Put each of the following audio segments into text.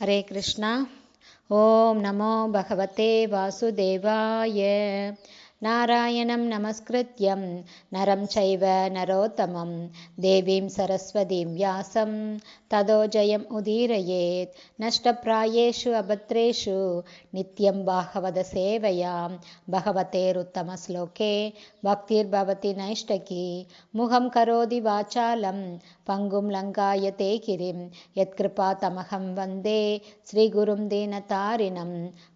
हरे कृष्णा। ॐ नमो भगवते वासुदेवाय नारायणं नमस्कृत्यं नरं चैव नरोत्तमं देवीं सरस्वतीं व्यासं ततो जयम् उदीरयेत् नष्टप्रायेषु अभद्रेषु नित्यं भागवतसेवयां भगवतेरुत्तमश्लोके भक्तिर्भवति नैष्टकी मुखं करोति वाचालं पङ्गुं लङ्कायते गिरिं यत्कृपातमहं वन्दे श्रीगुरुं दीनतारिणं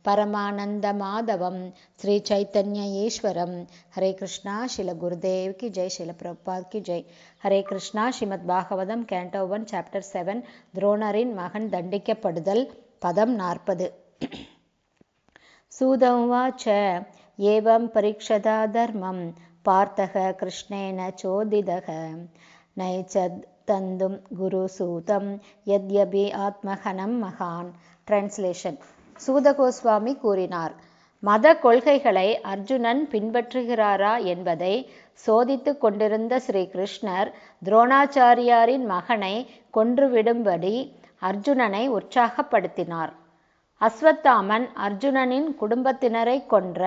परमानन्दमाधवं श्रीचैतन्य ஈஸ்வரம். ஹரே கிருஷ்ணா ஸ்ரீல குருதேவ் கி ஜெய் ஸ்ரீல பிரபாத் கி Jai. Hare Krishna Srimad Bhagavatam canto one chapter seven துரோணரின் மகன் தண்டிக்கப்படுதல் பதம் நாற்பது. சூதம் வாச்ச ஏவம் பரீட்சதா தர்மம் பார்த்தக கிருஷ்ணேன சோதிதக. நைச்சத் தந்தும் குரு சூதம் யத்யபி ஆத்மகனம் மகான். டிரான்ஸ்லேஷன் சூத கோஸ்வாமி கூறினார் மத கொள்கைகளை அர்ஜுனன் பின்பற்றுகிறாரா என்பதை சோதித்து கொண்டிருந்த ஸ்ரீ கிருஷ்ணர் துரோணாச்சாரியாரின் மகனை கொன்றுவிடும்படி அர்ஜுனனை உற்சாகப்படுத்தினார். அஸ்வத்தாமன் அர்ஜுனனின் குடும்பத்தினரை கொன்ற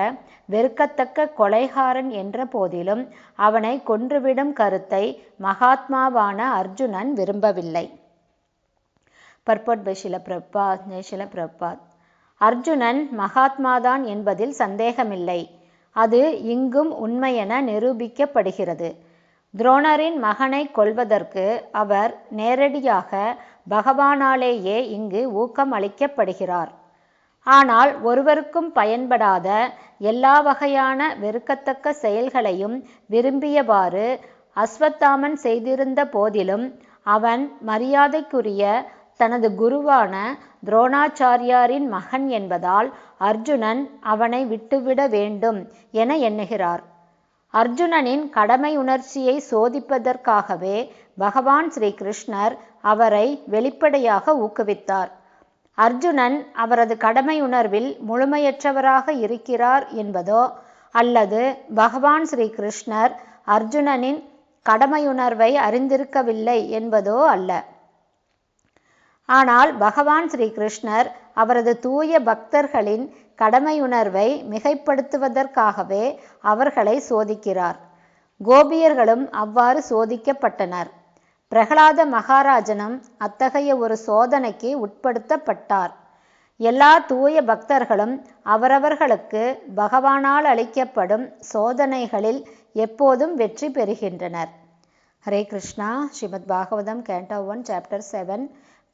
வெறுக்கத்தக்க கொலைகாரன் என்ற போதிலும் அவனை கொன்றுவிடும் கருத்தை மகாத்மாவான அர்ஜுனன் விரும்பவில்லை. பர்பட் பை ஷில பிரபாத் ஷில பிரபாத் அர்ஜுனன் மகாத்மாதான் என்பதில் சந்தேகமில்லை. அது இங்கும் உண்மையென நிரூபிக்கப்படுகிறது. துரோணரின் மகனை கொல்வதற்கு அவர் நேரடியாக பகவானாலேயே இங்கு ஊக்கம் அளிக்கப்படுகிறார். ஆனால் ஒருவருக்கும் பயன்படாத எல்லா வகையான வெறுக்கத்தக்க செயல்களையும் விரும்பியவாறு அஸ்வத்தாமன் செய்திருந்த போதிலும் அவன் மரியாதைக்குரிய தனது குருவான துரோணாச்சாரியாரின் மகன் என்பதால் அர்ஜுனன் அவனை விட்டுவிட வேண்டும் என எண்ணுகிறார். அர்ஜுனனின் கடமை உணர்ச்சியை சோதிப்பதற்காகவே பகவான் ஸ்ரீ கிருஷ்ணர் அவரை வெளிப்படையாக ஊக்குவித்தார். அர்ஜுனன் அவரது கடமையுணர்வில் முழுமையற்றவராக இருக்கிறார் என்பதோ அல்லது பகவான் ஸ்ரீ கிருஷ்ணர் அர்ஜுனனின் கடமையுணர்வை அறிந்திருக்கவில்லை என்பதோ அல்ல. ஆனால் பகவான் ஸ்ரீ கிருஷ்ணர் அவரது தூய பக்தர்களின் கடமையுணர்வை மிகைப்படுத்துவதற்காகவே அவர்களை சோதிக்கிறார். கோபியர்களும் அவ்வாறு சோதிக்கப்பட்டனர். பிரகலாத மகாராஜனும் அத்தகைய ஒரு சோதனைக்கு உட்படுத்தப்பட்டார். எல்லா தூய பக்தர்களும் அவரவர்களுக்கு பகவானால் அளிக்கப்படும் சோதனைகளில் எப்போதும் வெற்றி பெறுகின்றனர். Hare Krishna. Srimad Bhagavatam canto one chapter seven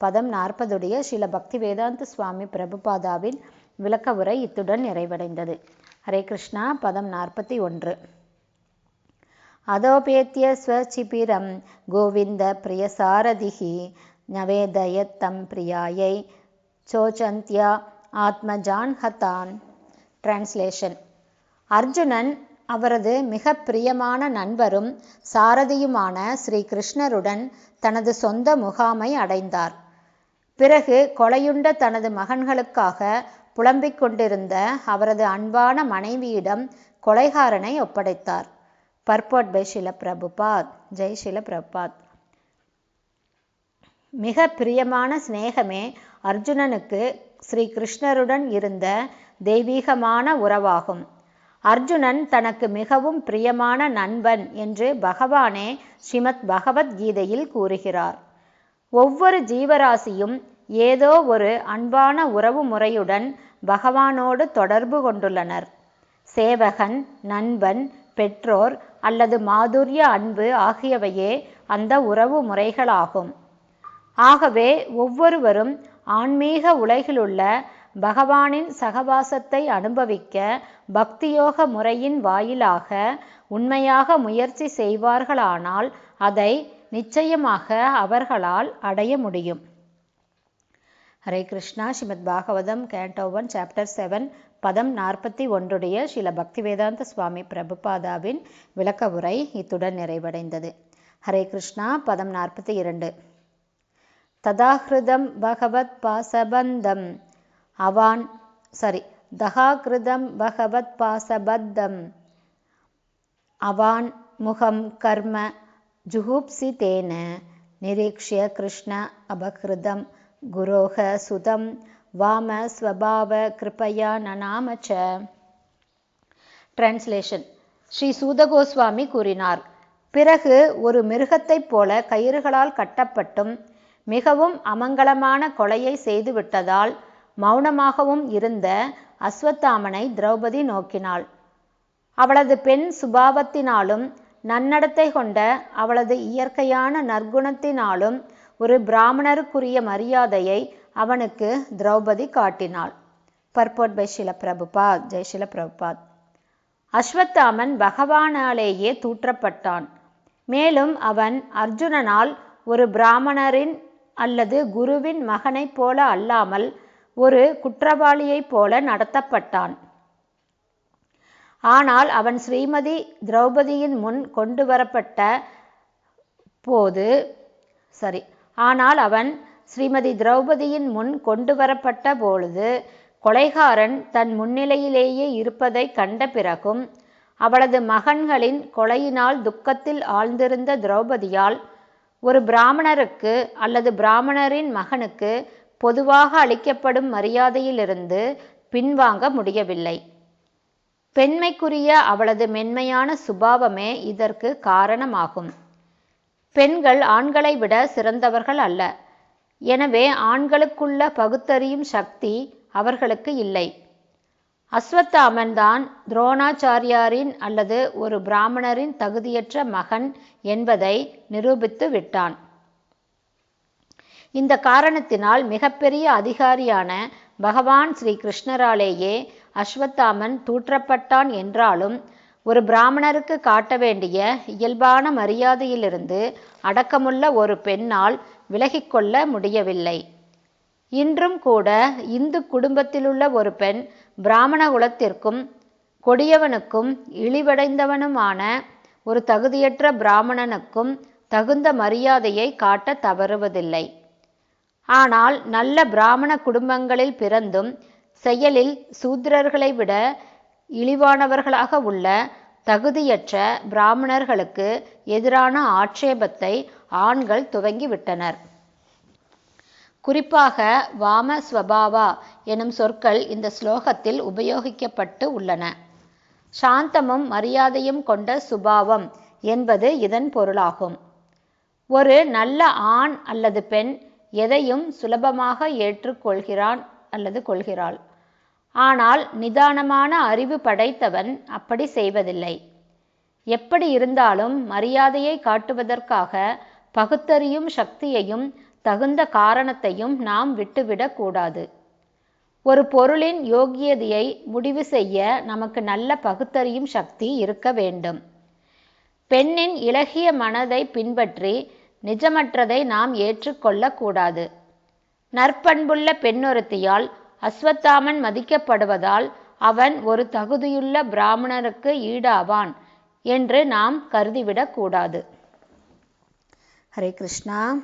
பதம் நாற்பதுடைய ஸ்ரீல பக்தி வேதாந்த சுவாமி பிரபுபாதாவின் விளக்க உரை இத்துடன் நிறைவடைந்தது. ஹரே கிருஷ்ணா பதம் நாற்பத்தி ஒன்று. அதோபேத்திய ஸ்வச்சிபிரம் கோவிந்த பிரியசாரதிகி நவேதயத்தம் பிரியாயை சோச்சந்தியா ஆத்மஜான் ஹதான் டிரான்ஸ்லேஷன் அர்ஜுனன் அவரது மிக பிரியமான நண்பரும் சாரதியுமான ஸ்ரீ கிருஷ்ணருடன் தனது சொந்த முகாமை அடைந்தார். பிறகு கொலையுண்ட தனது மகன்களுக்காக புலம்பிக் கொண்டிருந்த அவரது அன்பான மனைவியிடம் கொலைகாரனை ஒப்படைத்தார். Purport by Srila Prabhupad. Jai Srila Prabhupad. மிக பிரியமான சிநேகமே அர்ஜுனனுக்கு ஸ்ரீ கிருஷ்ணருடன் இருந்த தெய்வீகமான உறவாகும். அர்ஜுனன் தனக்கு மிகவும் பிரியமான நண்பன் என்று பகவானே ஸ்ரீமத் பகவத்கீதையில் கூறுகிறார். ஒவ்வொரு ஜீவராசியும் ஏதோ ஒரு அன்பான உறவு முறையுடன் பகவானோடு தொடர்பு கொண்டுள்ளனர். சேவகன் நண்பன் பெற்றோர் அல்லது மாதுரிய அன்பு ஆகியவையே அந்த உறவு முறைகளாகும். ஆகவே ஒவ்வொருவரும் ஆன்மீக உலகிலுள்ள பகவானின் சகவாசத்தை அனுபவிக்க பக்தியோக முறையின் வாயிலாக உண்மையாக முயற்சி செய்வார்களானால் அதை நிச்சயமாக அவர்களால் அடைய முடியும். Hare Krishna Srimad Bhagavatam canto one chapter seven பதம் நாற்பத்தி ஒன்றுடைய ஸ்ரீல பக்திவேதாந்த சுவாமி பிரபுபாதாவின் விளக்க உரை இத்துடன் நிறைவடைந்தது. ஹரே கிருஷ்ணா பதம் நாற்பத்தி இரண்டு. ததாகிருதம் பகவத் பாசபந்தம். அவான் சாரி தகாகிருதம் பகவத் பாசபத்தம் அவான் முகம் கர்ம ஜுகுப்சிதேன நிரீக்ஷிய கிருஷ்ண அபகிருதம் குரோக சுதம் வாம ஸ்வபாவ கிருபையா நனாம ச. டிரான்ஸ்லேஷன் ஸ்ரீ சூதகோஸ்வாமி கூறினார். பிறகு ஒரு மிருகத்தைப் போல கயிறுகளால் கட்டப்பட்டும் மிகவும் அமங்கலமான கொலையை செய்துவிட்டதால் மௌனமாகவும் இருந்த அஸ்வத்தாமனை திரௌபதி நோக்கினாள். அவளது பெண் சுபாவத்தினாலும் நன்னடத்தை கொண்ட அவளது இயற்கையான நற்குணத்தினாலும் ஒரு பிராமணருக்குரிய மரியாதையை அவனுக்கு திரௌபதி காட்டினாள். பர்போட் பை ஷில பிரபுபாத் ஜெய் ஷில பிரபுபாத் அஸ்வத்தாமன் பகவானாலேயே தூற்றப்பட்டான். மேலும் அவன் அர்ஜுனனால் ஒரு பிராமணரின் அல்லது குருவின் மகனைப் போல அல்லாமல் ஒரு குற்றவாளியைப் போல நடத்தப்பட்டான். ஆனால் அவன் ஸ்ரீமதி திரௌபதியின் முன் கொண்டு வரப்பட்ட போது சரி ஆனால் அவன் ஸ்ரீமதி திரௌபதியின் முன் கொண்டு வரப்பட்ட பொழுது கொலைகாரன் தன் முன்னிலையிலேயே இருப்பதை கண்ட பிறகும் அவளது மகன்களின் கொலையினால் துக்கத்தில் ஆழ்ந்திருந்த திரௌபதியால் ஒரு பிராமணருக்கு அல்லது பிராமணரின் மகனுக்கு பொதுவாக அளிக்கப்படும் மரியாதையிலிருந்து பின்வாங்க முடியவில்லை. பெண்மைக்குரிய அவளது மென்மையான சுபாவமே இதற்கு காரணமாகும். பெண்கள் ஆண்களை விட சிறந்தவர்கள் அல்ல. எனவே ஆண்களுக்குள்ள பகுத்தறியும் சக்தி அவர்களுக்கு இல்லை. அஸ்வத்தாமன் தான் துரோணாச்சாரியாரின் அல்லது ஒரு பிராமணரின் தகுதியற்ற மகன் என்பதை நிரூபித்து விட்டான். இந்த காரணத்தினால் மிகப்பெரிய அதிகாரியான பகவான் ஸ்ரீ கிருஷ்ணராலேயே அஸ்வத்தாமன் தூற்றப்பட்டான் என்றாலும் ஒரு பிராமணருக்கு காட்ட வேண்டிய இயல்பான மரியாதையிலிருந்து அடக்கமுள்ள ஒரு பெண்ணால் விலகிக்கொள்ள முடியவில்லை. இன்றும் கூட இந்து குடும்பத்திலுள்ள ஒரு பெண் பிராமண குலத்திற்கும் கொடியவனுக்கும் இழிவடைந்தவனுமான ஒரு தகுதியற்ற பிராமணனுக்கும் தகுந்த மரியாதையை காட்ட தவறுவதில்லை. ஆனால் நல்ல பிராமண குடும்பங்களில் பிறந்தும் செயலில் சூத்திரர்களை விட இழிவானவர்களாக உள்ள தகுதியற்ற பிராமணர்களுக்கு எதிரான ஆட்சேபத்தை ஆண்கள் துவங்கிவிட்டனர். குறிப்பாக வாம ஸ்வபாவா எனும் சொற்கள் இந்த ஸ்லோகத்தில் உபயோகிக்கப்பட்டு உள்ளன. சாந்தமும் மரியாதையும் கொண்ட சுபாவம் என்பது இதன் பொருளாகும். ஒரு நல்ல ஆண் அல்லது பெண் எதையும் சுலபமாக ஏற்றுக்கொள்கிறான் அல்லது கொள்கிறாள். ஆனால் நிதானமான அறிவு படைத்தவன் அப்படி செய்வதில்லை. எப்படி இருந்தாலும் மரியாதையை காட்டுவதற்காக பகுத்தறியும் சக்தியையும் தகுந்த காரணத்தையும் நாம் விட்டுவிடக்கூடாது ஒரு பொருளின் யோகியதையை முடிவு செய்ய நமக்கு நல்ல பகுத்தறியும் சக்தி இருக்க வேண்டும். பெண்ணின் இலகிய மனதை பின்பற்றி நிஜமற்றதை நாம் ஏற்றுக்கொள்ளக்கூடாது நற்பண்புள்ள பெண்ணொருத்தியால் அஸ்வத்தாமன் மதிக்கப்படுவதால் அவன் ஒரு தகுதியுள்ள பிராமணருக்கு ஈடாவான் என்று நாம் கருதிவிடக்கூடாது Hare Krishna.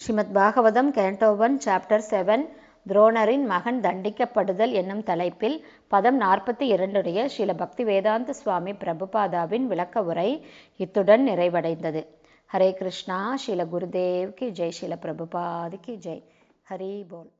Srimad Bhagavatam canto one chapter seven துரோணரின் மகன் தண்டிக்கப்படுதல் என்னும் தலைப்பில் பதம் நாற்பத்தி இரண்டுடைய ஸ்ரீல பக்தி வேதாந்த சுவாமி பிரபுபாதாவின் விளக்க உரை இத்துடன் நிறைவடைந்தது. ஹரே கிருஷ்ணா. ஸ்ரீல குருதேவ் கி. ஜெய். ஸ்ரீல பிரபுபாதிக்கு கி. ஜெய். ஹரி போல்